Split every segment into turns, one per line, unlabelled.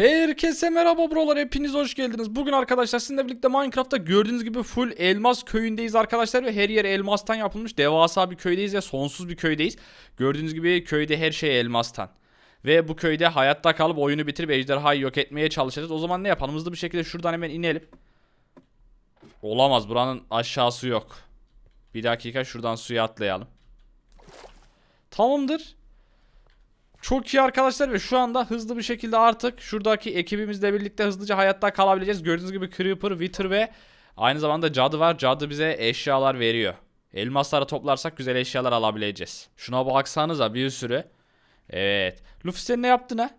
Herkese merhaba brolar hepiniz hoş geldiniz. Bugün arkadaşlar sizinle birlikte Minecraft'ta gördüğünüz gibi full elmas köyündeyiz arkadaşlar ve her yer elmastan yapılmış devasa bir köydeyiz ve sonsuz bir köydeyiz. Gördüğünüz gibi köyde her şey elmastan. Ve bu köyde hayatta kalıp oyunu bitirip ejderhayı yok etmeye çalışacağız. O zaman ne yapalım hızlı bir şekilde şuradan hemen inelim. Olamaz buranın aşağısı yok. Bir dakika şuradan suya atlayalım. Tamamdır. Çok iyi arkadaşlar ve şu anda hızlı bir şekilde artık şuradaki ekibimizle birlikte hızlıca hayatta kalabileceğiz. Gördüğünüz gibi Creeper, Wither ve aynı zamanda Cadı var. Cadı bize eşyalar veriyor. Elmasları toplarsak güzel eşyalar alabileceğiz. Şuna baksanıza bir sürü. Evet. Luffy sen ne yaptın ha?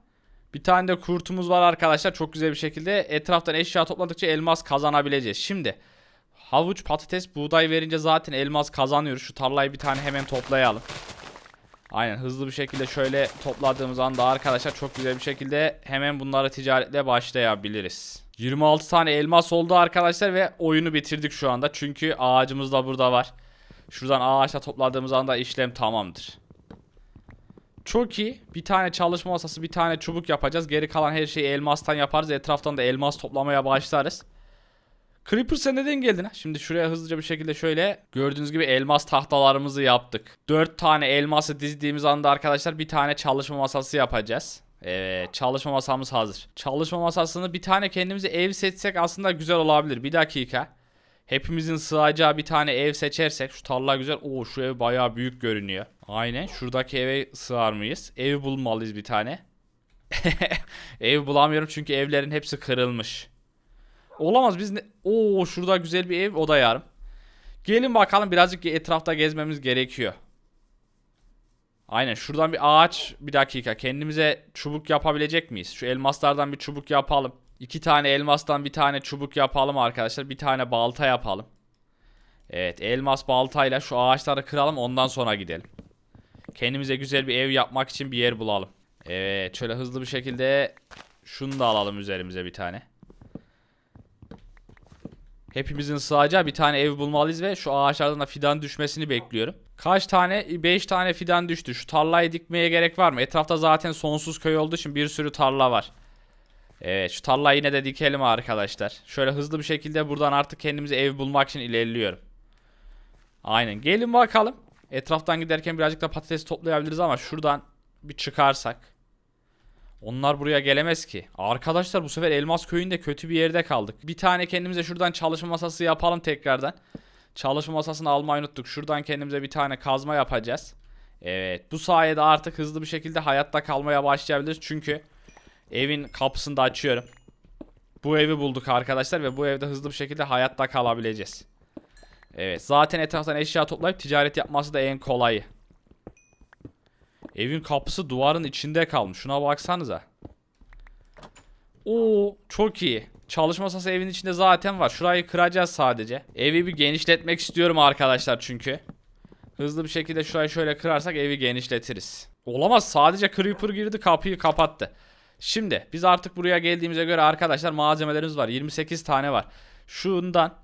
Bir tane de kurtumuz var arkadaşlar. Çok güzel bir şekilde etraftan eşya topladıkça elmas kazanabileceğiz. Şimdi havuç, patates, buğday verince zaten elmas kazanıyoruz. Şu tarlayı bir tane hemen toplayalım. Aynen hızlı bir şekilde şöyle topladığımız anda arkadaşlar çok güzel bir şekilde hemen bunları ticaretle başlayabiliriz. 26 tane elmas oldu arkadaşlar ve oyunu bitirdik şu anda. Çünkü ağacımız da burada var. Şuradan ağaçla topladığımız anda işlem tamamdır. Çok iyi. Bir tane çalışma masası, bir tane çubuk yapacağız. Geri kalan her şeyi elmastan yaparız. Etraftan da elmas toplamaya başlarız. Creeper sen neden geldin? Şimdi şuraya hızlıca bir şekilde şöyle gördüğünüz gibi elmas tahtalarımızı yaptık. 4 tane elması dizdiğimiz anda arkadaşlar bir tane çalışma masası yapacağız. Evet çalışma masamız hazır. Çalışma masasını bir tane kendimize ev seçsek aslında güzel olabilir. Bir dakika. Hepimizin sığacağı bir tane ev seçersek şu tarla güzel. Oo şu ev bayağı büyük görünüyor. Aynen şuradaki eve sığar mıyız? Ev bulmalıyız bir tane. ev bulamıyorum çünkü evlerin hepsi kırılmış. Olamaz biz ne? Oo şurada güzel bir ev o da yarım. Gelin bakalım birazcık etrafta gezmemiz gerekiyor. Aynen şuradan bir ağaç bir dakika kendimize çubuk yapabilecek miyiz? Şu elmaslardan bir çubuk yapalım. İki tane elmastan bir tane çubuk yapalım arkadaşlar. Bir tane balta yapalım. Evet elmas baltayla şu ağaçları kıralım ondan sonra gidelim. Kendimize güzel bir ev yapmak için bir yer bulalım. Evet şöyle hızlı bir şekilde şunu da alalım üzerimize bir tane. Hepimizin sığacağı bir tane ev bulmalıyız ve şu ağaçlardan da fidan düşmesini bekliyorum. Kaç tane? 5 tane fidan düştü. Şu tarlayı dikmeye gerek var mı? Etrafta zaten sonsuz köy olduğu için bir sürü tarla var. Evet şu tarlayı yine de dikelim arkadaşlar. Şöyle hızlı bir şekilde buradan artık kendimize ev bulmak için ilerliyorum. Aynen gelin bakalım. Etraftan giderken birazcık da patates toplayabiliriz ama şuradan bir çıkarsak. Onlar buraya gelemez ki. Arkadaşlar bu sefer Elmas Köyü'nde kötü bir yerde kaldık. Bir tane kendimize şuradan çalışma masası yapalım tekrardan. Çalışma masasını almayı unuttuk. Şuradan kendimize bir tane kazma yapacağız. Evet bu sayede artık hızlı bir şekilde hayatta kalmaya başlayabiliriz. Çünkü evin kapısını da açıyorum. Bu evi bulduk arkadaşlar ve bu evde hızlı bir şekilde hayatta kalabileceğiz. Evet zaten etraftan eşya toplayıp ticaret yapması da en kolayı. Evin kapısı duvarın içinde kalmış. Şuna baksanıza. Oo çok iyi. Çalışma masası evin içinde zaten var. Şurayı kıracağız sadece. Evi bir genişletmek istiyorum arkadaşlar çünkü. Hızlı bir şekilde şurayı şöyle kırarsak evi genişletiriz. Olamaz sadece creeper girdi kapıyı kapattı. Şimdi biz artık buraya geldiğimize göre arkadaşlar malzemelerimiz var. 28 tane var. Şundan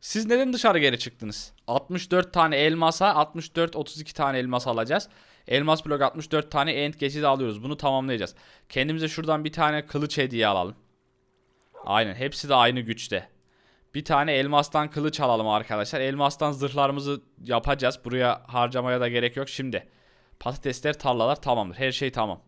siz neden dışarı geri çıktınız? 64 tane elmasa 64 32 tane elmas alacağız. Elmas blok 64 tane end geçidi alıyoruz. Bunu tamamlayacağız. Kendimize şuradan bir tane kılıç hediye alalım. Aynen hepsi de aynı güçte. Bir tane elmastan kılıç alalım arkadaşlar. Elmastan zırhlarımızı yapacağız. Buraya harcamaya da gerek yok. Şimdi patatesler tarlalar tamamdır. Her şey tamam.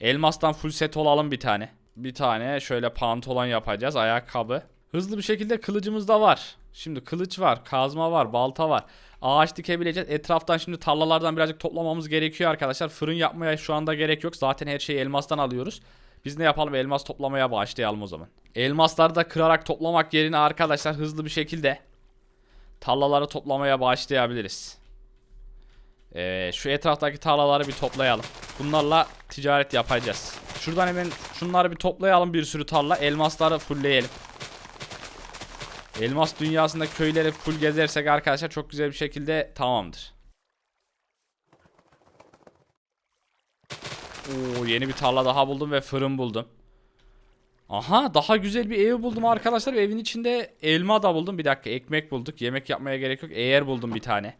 Elmastan full set olalım bir tane. Bir tane şöyle pantolon yapacağız. Ayakkabı. Hızlı bir şekilde kılıcımız da var. Şimdi kılıç var, kazma var, balta var. Ağaç dikebileceğiz. Etraftan şimdi tarlalardan birazcık toplamamız gerekiyor arkadaşlar. Fırın yapmaya şu anda gerek yok. Zaten her şeyi elmastan alıyoruz. Biz ne yapalım? Elmas toplamaya başlayalım o zaman. Elmasları da kırarak toplamak yerine arkadaşlar hızlı bir şekilde tarlaları toplamaya başlayabiliriz. Ee, şu etraftaki tarlaları bir toplayalım. Bunlarla ticaret yapacağız. Şuradan hemen şunları bir toplayalım bir sürü tarla. Elmasları fullleyelim. Elmas dünyasında köyleri full gezersek arkadaşlar çok güzel bir şekilde tamamdır. Oo yeni bir tarla daha buldum ve fırın buldum. Aha daha güzel bir ev buldum arkadaşlar. Evin içinde elma da buldum. Bir dakika ekmek bulduk. Yemek yapmaya gerek yok. Eğer buldum bir tane.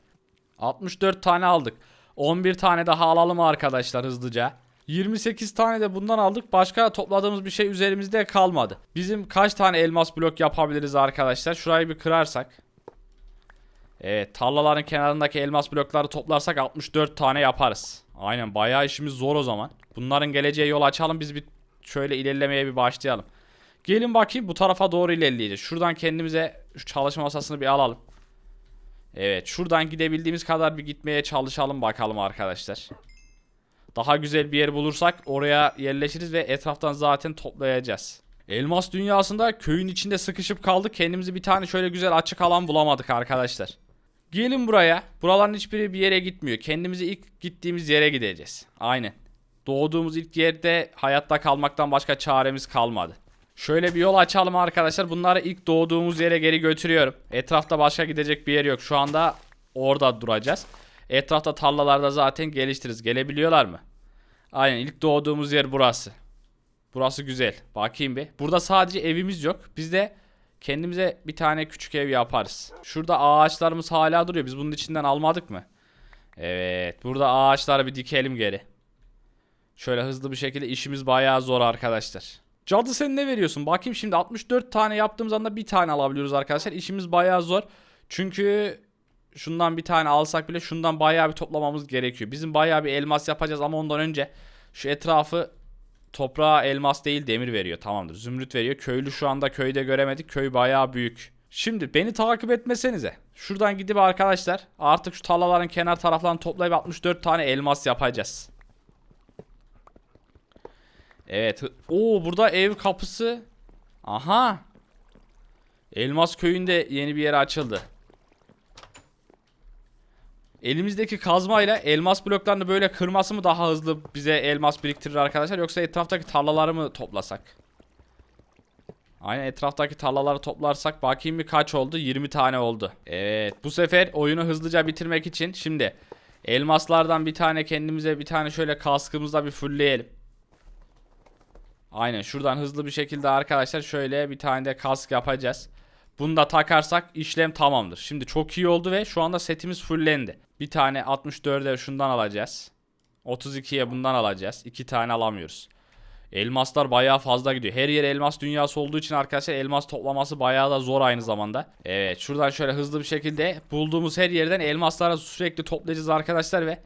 64 tane aldık. 11 tane daha alalım arkadaşlar hızlıca. 28 tane de bundan aldık. Başka topladığımız bir şey üzerimizde kalmadı. Bizim kaç tane elmas blok yapabiliriz arkadaşlar? Şurayı bir kırarsak. Evet tarlaların kenarındaki elmas blokları toplarsak 64 tane yaparız. Aynen bayağı işimiz zor o zaman. Bunların geleceğe yol açalım biz bir şöyle ilerlemeye bir başlayalım. Gelin bakayım bu tarafa doğru ilerleyeceğiz. Şuradan kendimize şu çalışma masasını bir alalım. Evet şuradan gidebildiğimiz kadar bir gitmeye çalışalım bakalım arkadaşlar. Daha güzel bir yer bulursak oraya yerleşiriz ve etraftan zaten toplayacağız. Elmas dünyasında köyün içinde sıkışıp kaldık. Kendimizi bir tane şöyle güzel açık alan bulamadık arkadaşlar. Gelin buraya. Buraların hiçbiri bir yere gitmiyor. Kendimizi ilk gittiğimiz yere gideceğiz. Aynen. Doğduğumuz ilk yerde hayatta kalmaktan başka çaremiz kalmadı. Şöyle bir yol açalım arkadaşlar. Bunları ilk doğduğumuz yere geri götürüyorum. Etrafta başka gidecek bir yer yok. Şu anda orada duracağız. Etrafta tarlalarda zaten geliştiririz. Gelebiliyorlar mı? Aynen ilk doğduğumuz yer burası. Burası güzel. Bakayım bir. Burada sadece evimiz yok. Biz de kendimize bir tane küçük ev yaparız. Şurada ağaçlarımız hala duruyor. Biz bunun içinden almadık mı? Evet. Burada ağaçları bir dikelim geri. Şöyle hızlı bir şekilde işimiz bayağı zor arkadaşlar. Cadı sen ne veriyorsun? Bakayım şimdi 64 tane yaptığımız anda bir tane alabiliyoruz arkadaşlar. İşimiz bayağı zor. Çünkü şundan bir tane alsak bile şundan bayağı bir toplamamız gerekiyor. Bizim bayağı bir elmas yapacağız ama ondan önce şu etrafı toprağa elmas değil demir veriyor. Tamamdır. Zümrüt veriyor. Köylü şu anda köyde göremedik. Köy bayağı büyük. Şimdi beni takip etmesenize. Şuradan gidip arkadaşlar artık şu tarlaların kenar taraflarını toplayıp 64 tane elmas yapacağız. Evet. Oo burada ev kapısı. Aha. Elmas köyünde yeni bir yer açıldı. Elimizdeki kazmayla elmas bloklarını böyle kırması mı daha hızlı bize elmas biriktirir arkadaşlar yoksa etraftaki tarlaları mı toplasak? Aynen etraftaki tarlaları toplarsak bakayım bir kaç oldu? 20 tane oldu. Evet bu sefer oyunu hızlıca bitirmek için şimdi elmaslardan bir tane kendimize bir tane şöyle kaskımızla bir fullleyelim. Aynen şuradan hızlı bir şekilde arkadaşlar şöyle bir tane de kask yapacağız. Bunu da takarsak işlem tamamdır. Şimdi çok iyi oldu ve şu anda setimiz fullendi. Bir tane 64'e şundan alacağız. 32'ye bundan alacağız. İki tane alamıyoruz. Elmaslar bayağı fazla gidiyor. Her yer elmas dünyası olduğu için arkadaşlar elmas toplaması bayağı da zor aynı zamanda. Evet şuradan şöyle hızlı bir şekilde bulduğumuz her yerden elmasları sürekli toplayacağız arkadaşlar ve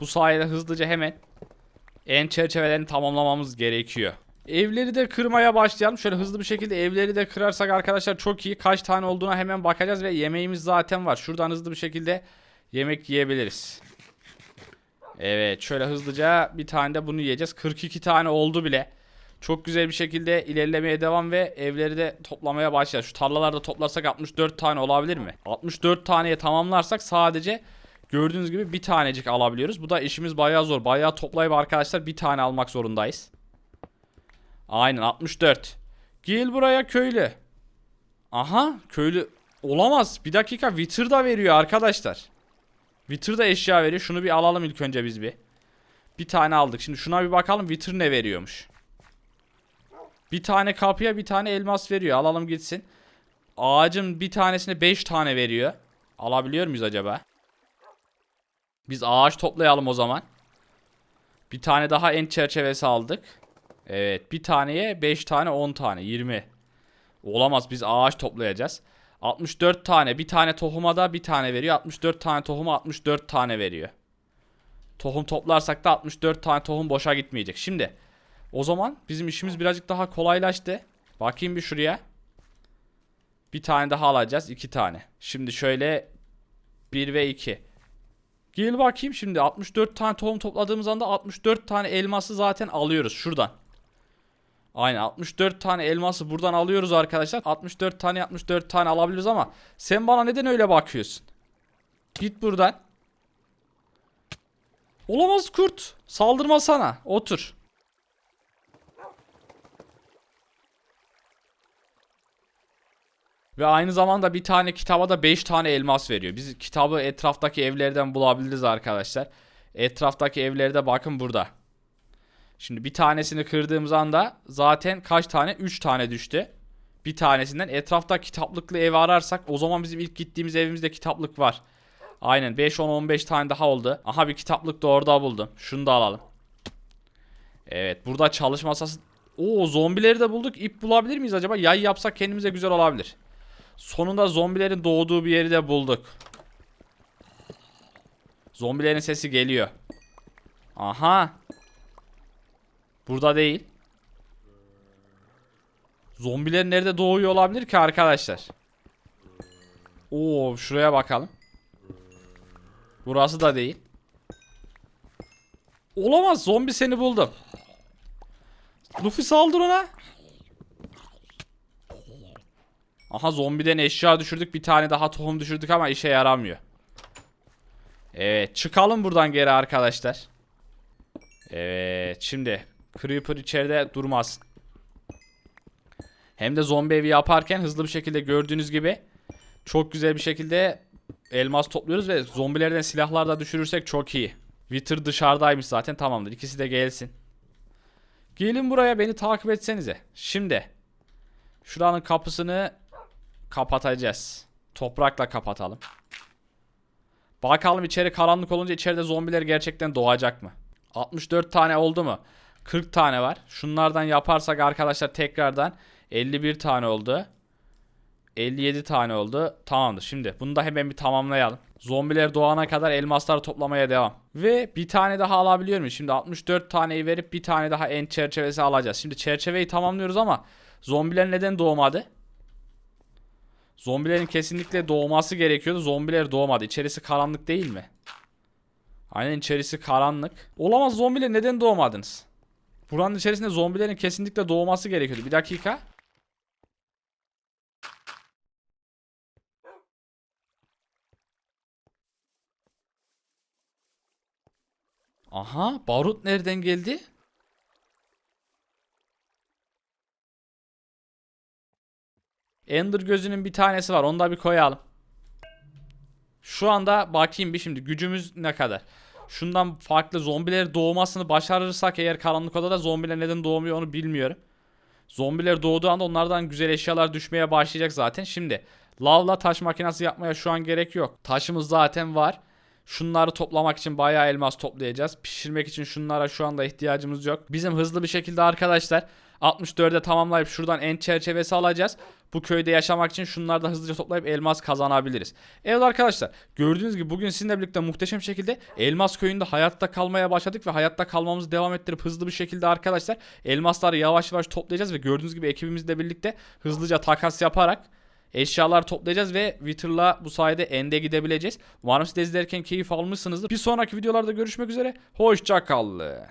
bu sayede hızlıca hemen en çerçevelerini tamamlamamız gerekiyor. Evleri de kırmaya başlayalım. Şöyle hızlı bir şekilde evleri de kırarsak arkadaşlar çok iyi. Kaç tane olduğuna hemen bakacağız ve yemeğimiz zaten var. Şuradan hızlı bir şekilde yemek yiyebiliriz. Evet şöyle hızlıca bir tane de bunu yiyeceğiz. 42 tane oldu bile. Çok güzel bir şekilde ilerlemeye devam ve evleri de toplamaya başlayacağız. Şu tarlalarda toplarsak 64 tane olabilir mi? 64 taneye tamamlarsak sadece gördüğünüz gibi bir tanecik alabiliyoruz. Bu da işimiz bayağı zor. Bayağı toplayıp arkadaşlar bir tane almak zorundayız. Aynen 64. Gel buraya köylü. Aha köylü olamaz. Bir dakika Wither da veriyor arkadaşlar. Wither da eşya veriyor. Şunu bir alalım ilk önce biz bir. Bir tane aldık. Şimdi şuna bir bakalım Wither ne veriyormuş. Bir tane kapıya bir tane elmas veriyor. Alalım gitsin. Ağacın bir tanesine 5 tane veriyor. Alabiliyor muyuz acaba? Biz ağaç toplayalım o zaman. Bir tane daha en çerçevesi aldık. Evet bir taneye 5 tane 10 tane 20. Olamaz biz ağaç toplayacağız. 64 tane bir tane tohuma da bir tane veriyor. 64 tane tohuma 64 tane veriyor. Tohum toplarsak da 64 tane tohum boşa gitmeyecek. Şimdi o zaman bizim işimiz birazcık daha kolaylaştı. Bakayım bir şuraya. Bir tane daha alacağız. iki tane. Şimdi şöyle 1 ve 2. Gel bakayım şimdi 64 tane tohum topladığımız anda 64 tane elması zaten alıyoruz şuradan. Aynen 64 tane elması buradan alıyoruz arkadaşlar. 64 tane 64 tane alabiliriz ama sen bana neden öyle bakıyorsun? Git buradan. Olamaz kurt. Saldırma sana. Otur. Ve aynı zamanda bir tane kitaba da 5 tane elmas veriyor. Biz kitabı etraftaki evlerden bulabiliriz arkadaşlar. Etraftaki evlerde bakın burada. Şimdi bir tanesini kırdığımız anda zaten kaç tane? 3 tane düştü. Bir tanesinden etrafta kitaplıklı ev ararsak o zaman bizim ilk gittiğimiz evimizde kitaplık var. Aynen 5 10 15 tane daha oldu. Aha bir kitaplık da orada buldum. Şunu da alalım. Evet burada çalışma masası. Oo zombileri de bulduk. İp bulabilir miyiz acaba? Yay yapsak kendimize güzel olabilir. Sonunda zombilerin doğduğu bir yeri de bulduk. Zombilerin sesi geliyor. Aha. Burada değil. Zombiler nerede doğuyor olabilir ki arkadaşlar? Oo şuraya bakalım. Burası da değil. Olamaz zombi seni buldum. Luffy saldır ona. Aha zombiden eşya düşürdük bir tane daha tohum düşürdük ama işe yaramıyor. Evet çıkalım buradan geri arkadaşlar. Evet şimdi Creeper içeride durmasın. Hem de zombi evi yaparken hızlı bir şekilde gördüğünüz gibi çok güzel bir şekilde elmas topluyoruz ve zombilerden silahlar da düşürürsek çok iyi. Wither dışarıdaymış zaten tamamdır. İkisi de gelsin. Gelin buraya beni takip etsenize. Şimdi şuranın kapısını kapatacağız. Toprakla kapatalım. Bakalım içeri karanlık olunca içeride zombiler gerçekten doğacak mı? 64 tane oldu mu? 40 tane var. Şunlardan yaparsak arkadaşlar tekrardan 51 tane oldu. 57 tane oldu. Tamamdır. Şimdi bunu da hemen bir tamamlayalım. Zombiler doğana kadar elmasları toplamaya devam. Ve bir tane daha alabiliyor muyuz? Şimdi 64 taneyi verip bir tane daha en çerçevesi alacağız. Şimdi çerçeveyi tamamlıyoruz ama zombiler neden doğmadı? Zombilerin kesinlikle doğması gerekiyordu. Zombiler doğmadı. İçerisi karanlık değil mi? Aynen içerisi karanlık. Olamaz zombiler neden doğmadınız? Buranın içerisinde zombilerin kesinlikle doğması gerekiyordu. Bir dakika. Aha barut nereden geldi? Ender gözünün bir tanesi var. Onu da bir koyalım. Şu anda bakayım bir şimdi gücümüz ne kadar. Şundan farklı zombiler doğmasını başarırsak eğer karanlık odada zombiler neden doğmuyor onu bilmiyorum. Zombiler doğduğu anda onlardan güzel eşyalar düşmeye başlayacak zaten. Şimdi lavla taş makinesi yapmaya şu an gerek yok. Taşımız zaten var. Şunları toplamak için bayağı elmas toplayacağız. Pişirmek için şunlara şu anda ihtiyacımız yok. Bizim hızlı bir şekilde arkadaşlar 64'e tamamlayıp şuradan en çerçevesi alacağız. Bu köyde yaşamak için şunları da hızlıca toplayıp elmas kazanabiliriz. Evet arkadaşlar gördüğünüz gibi bugün sizinle birlikte muhteşem şekilde elmas köyünde hayatta kalmaya başladık ve hayatta kalmamızı devam ettirip hızlı bir şekilde arkadaşlar elmasları yavaş yavaş toplayacağız ve gördüğünüz gibi ekibimizle birlikte hızlıca takas yaparak eşyalar toplayacağız ve Wither'la bu sayede ende gidebileceğiz. Umarım siz de izlerken keyif almışsınızdır. Bir sonraki videolarda görüşmek üzere. Hoşçakalın.